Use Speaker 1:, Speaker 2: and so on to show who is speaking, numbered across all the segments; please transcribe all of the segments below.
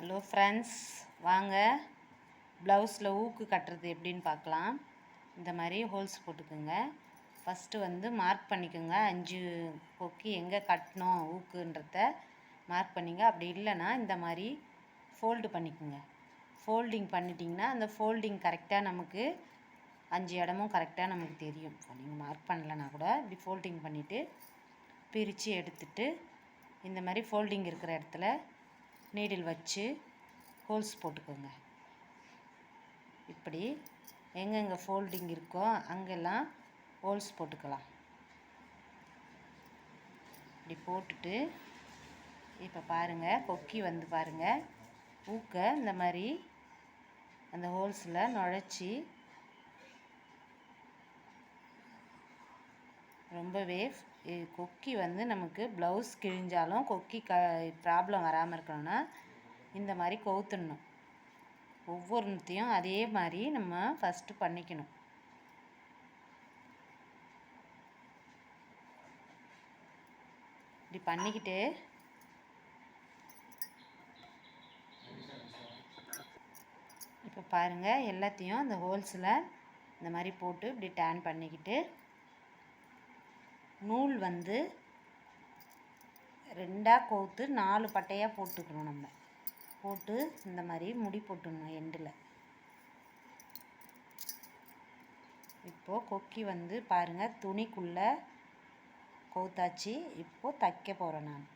Speaker 1: Hello friends வாங்க. ப்ளவுஸில் ஊக்கு கட்டுறது எப்படின்னு பார்க்கலாம். இந்த மாதிரி ஹோல்ஸ் போட்டுக்கோங்க. ஃபஸ்ட்டு வந்து மார்க் பண்ணிக்கோங்க. அஞ்சு கொக்கி எங்கே கட்டணும் ஊக்குன்றத மார்க் பண்ணிங்க. அப்படி இல்லைன்னா இந்த மாதிரி ஃபோல்டு பண்ணிக்கோங்க. ஃபோல்டிங் பண்ணிட்டிங்கன்னா அந்த ஃபோல்டிங் கரெக்டாக நமக்கு அஞ்சு இடமும் கரெக்டாக நமக்கு தெரியும். நீங்கள் மார்க் பண்ணலைன்னா கூட இப்படி ஃபோல்டிங் பண்ணிவிட்டு பிரித்து எடுத்துட்டு இந்த மாதிரி ஃபோல்டிங் இருக்கிற இடத்துல நீடில் வச்சு ஹோல்ஸ் போட்டுக்கோங்க. இப்படி எங்கெங்கே ஃபோல்டிங் இருக்கோ அங்கெல்லாம் ஹோல்ஸ் போட்டுக்கலாம். இப்படி போட்டுட்டு இப்போ பாருங்கள் கொக்கி வந்து பாருங்கள் ஊக்க இந்த மாதிரி அந்த ஹோல்ஸில் நுழைச்சி ரொம்பவே கொக்கி வந்து நமக்கு ப்ளவுஸ் கிழிஞ்சாலும் கொக்கி க ப்ராப்ளம் வராமல் இருக்கணும்னா இந்த மாதிரி கவுத்துடணும் ஒவ்வொருத்தையும் அதே மாதிரி நம்ம ஃபஸ்ட்டு பண்ணிக்கணும். இப்படி பண்ணிக்கிட்டு இப்போ பாருங்கள் எல்லாத்தையும் அந்த ஹோல்ஸில் இந்த மாதிரி போட்டு இப்படி டேன் பண்ணிக்கிட்டு நூல் வந்து ரெண்டாக கோர்த்து நாலு பட்டையாக போட்டுக்கணும் நம்ம. போட்டு இந்த மாதிரி முடி போட்டுடணும் எண்டில். இப்போது கொக்கி வந்து பாருங்கள் துணிக்குள்ளே கோத்தாச்சு. இப்போது தைக்க போகிறேன் நான்.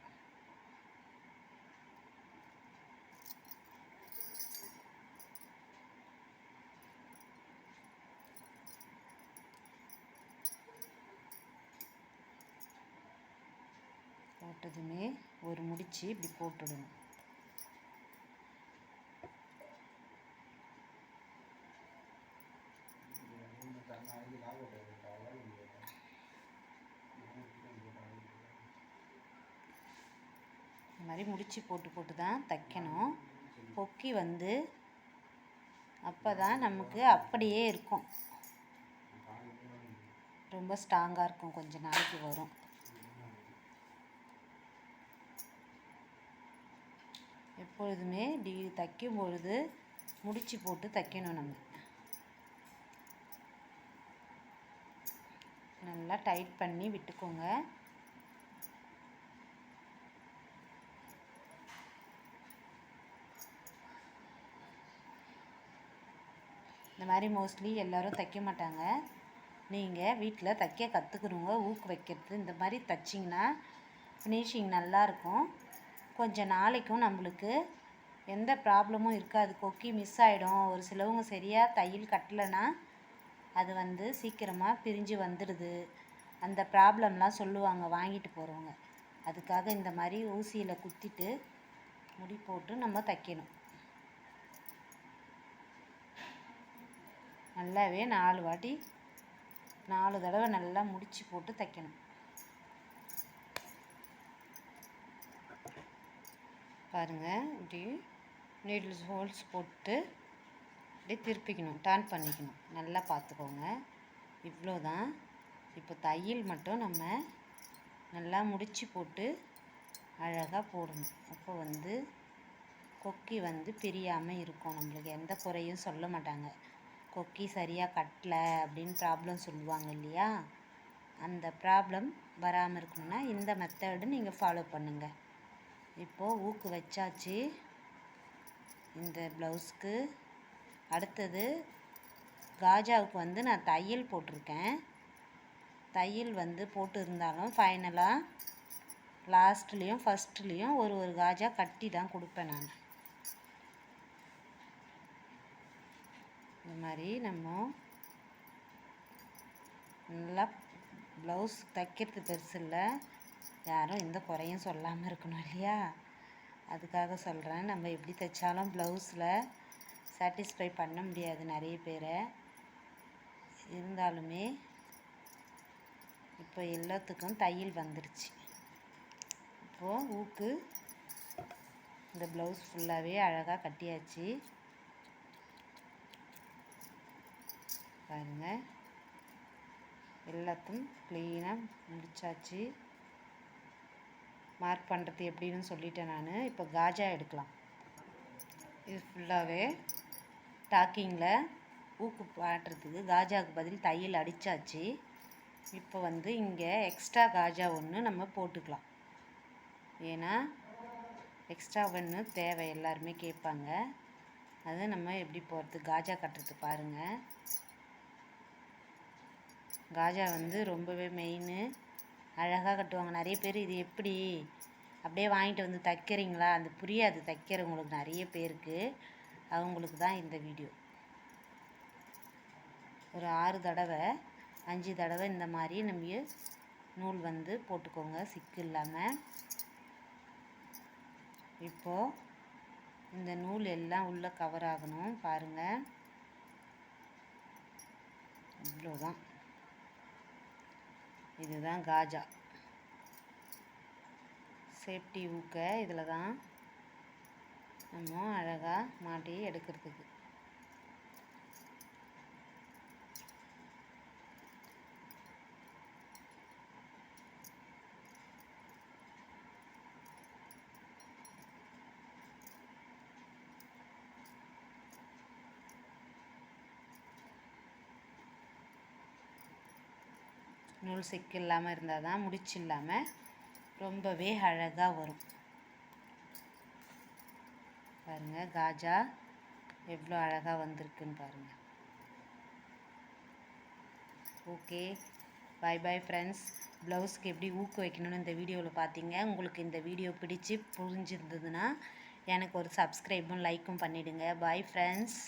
Speaker 1: போட்டதுமே ஒரு முடிச்சு இப்படி போட்டுடணும். இந்த மாதிரி முடிச்சு போட்டு போட்டு தான் தைக்கணும். பொக்கி வந்து அப்போ தான் நமக்கு அப்படியே இருக்கும். ரொம்ப ஸ்ட்ராங்காக இருக்கும். கொஞ்சம் நாளைக்கு வரும். எப்பொழுதுமே டிகிரி தைக்கும் பொழுது முடிச்சு போட்டு தைக்கணும் நம்ம. நல்லா டைட் பண்ணி விட்டுக்கோங்க. இந்த மாதிரி மோஸ்ட்லி எல்லோரும் தைக்க மாட்டாங்க. நீங்கள் வீட்டில் தைக்க கற்றுக்குறவங்க ஊக்கு வைக்கிறது இந்த மாதிரி தைச்சிங்கன்னா ஃபினிஷிங் நல்லாயிருக்கும் கொஞ்சம் நாளைக்கும் நம்மளுக்கு எந்த ப்ராப்ளமும் இருக்காது. கொக்கி மிஸ் ஆகிடும் ஒரு சிலவங்க சரியாக தையல் கட்டலைன்னா அது வந்து சீக்கிரமாக பிரிஞ்சு வந்துடுது. அந்த ப்ராப்ளம்லாம் சொல்லுவாங்க வாங்கிட்டு போகிறவங்க அதுக்காக இந்த மாதிரி ஊசியில் குத்திட்டு முடி போட்டு நம்ம தைக்கணும். நல்லாவே நாலு வாட்டி நாலு தடவை நல்லா முடிச்சு போட்டு தைக்கணும். பாருங்கள் இப்படி நீடில்ஸ் ஹோல்ஸ் போட்டு இப்படி திருப்பிக்கணும் டர்ன் பண்ணிக்கணும். நல்லா பார்த்துக்கோங்க. இவ்வளோ தான் இப்போ தையல் மட்டும் நம்ம நல்லா முடித்து போட்டு அழகாக போடணும். அப்போ வந்து கொக்கி வந்து பிரியாமல் இருக்கும். நம்மளுக்கு எந்த குறையும் சொல்ல மாட்டாங்க. கொக்கி சரியாக கட்டலை அப்படின்னு ப்ராப்ளம் சொல்லுவாங்க இல்லையா? அந்த ப்ராப்ளம் வராமல் இருக்கணும்னா இந்த மெத்தடு நீங்கள் ஃபாலோ பண்ணுங்கள் இப்போது ஊக்கு வச்சாச்சு. இந்த ப்ளவுஸ்க்கு அடுத்தது காஜாவுக்கு வந்து நான் தையல் போட்டிருக்கேன். தையல் வந்து போட்டு இருந்தாலும் ஃபைனலாக லாஸ்ட்லேயும் ஃபஸ்ட்லேயும் ஒரு ஒரு காஜா கட்டி தான் கொடுப்பேன் நான். இந்த மாதிரி நம்ம நல்லா ப்ளவுஸ் தைக்கிறது பெருசு இல்லை. யாரும் எந்த குறையும் சொல்லாமல் இருக்கணும் இல்லையா? அதுக்காக சொல்கிறேன் நம்ம எப்படி தைச்சாலும் ப்ளவுஸில் சாட்டிஸ்ஃபை பண்ண முடியாது நிறைய பேரை. இருந்தாலுமே இப்போ எல்லாத்துக்கும் தையல் வந்துடுச்சு இப்போது ஊக்கு இந்த ப்ளவுஸ் ஃபுல்லாகவே அழகாக கட்டியாச்சு. பாருங்கள் எல்லாத்தையும் க்ளீனாக முடிச்சாச்சு. மார்க் பண்ணுறது எப்படின்னு சொல்லிட்டேன் நான். இப்போ காஜா எடுக்கலாம். இது ஃபுல்லாகவே டாக்கிங்கில் ஊக்கு பாட்டுறதுக்கு காஜாவுக்கு பதில் தையல் அடித்தாச்சு இப்போ வந்து இங்கே எக்ஸ்ட்ரா காஜா ஒன்று நம்ம போட்டுக்கலாம். ஏன்னா எக்ஸ்ட்ரா ஒன்று தேவை எல்லாருமே கேட்பாங்க. அது நம்ம எப்படி போகிறது காஜா கட்டுறது பாருங்கள் காஜா வந்து ரொம்பவே மெயின் அழகாக கட்டுவாங்க. நிறைய பேர் இது எப்படி? அப்படியே வாங்கிட்டு வந்து தைக்கிறீங்களா? அந்த புரியாது. தைக்கிறவங்களுக்கு நிறைய பேருக்கு. அவங்களுக்கு தான் இந்த வீடியோ. ஒரு ஆறு தடவை அஞ்சு தடவை இந்த மாதிரி நம்ம நூல் வந்து போட்டுக்கோங்க. சிக்கு இல்லாமல் இப்போது இந்த நூல் எல்லாம் உள்ளே கவர் ஆகணும். பாருங்கள் இவ்வளோதான் இதுதான் காஜா. சேஃப்டி ஊக்க இதில் தான் நம்ம அழகாக மாட்டி எடுக்கிறதுக்கு. நூல் செக்கு இல்லாமல் இருந்தால் தான் முடிச்சு இல்லாமல் ரொம்பவே அழகாக வரும். பாருங்கள் காஜா எவ்வளோ அழகாக வந்திருக்குன்னு பாருங்கள் ஓகே பாய் பாய் ஃப்ரெண்ட்ஸ் ப்ளவுஸ்க்கு எப்படி ஊக்கு வைக்கணும்னு இந்த வீடியோவில் பார்த்தீங்க உங்களுக்கு இந்த வீடியோ பிடிச்சி புரிஞ்சிருந்ததுன்னா எனக்கு ஒரு சப்ஸ்கிரைபும் லைக்கும் பண்ணிவிடுங்க பாய் ஃப்ரெண்ட்ஸ்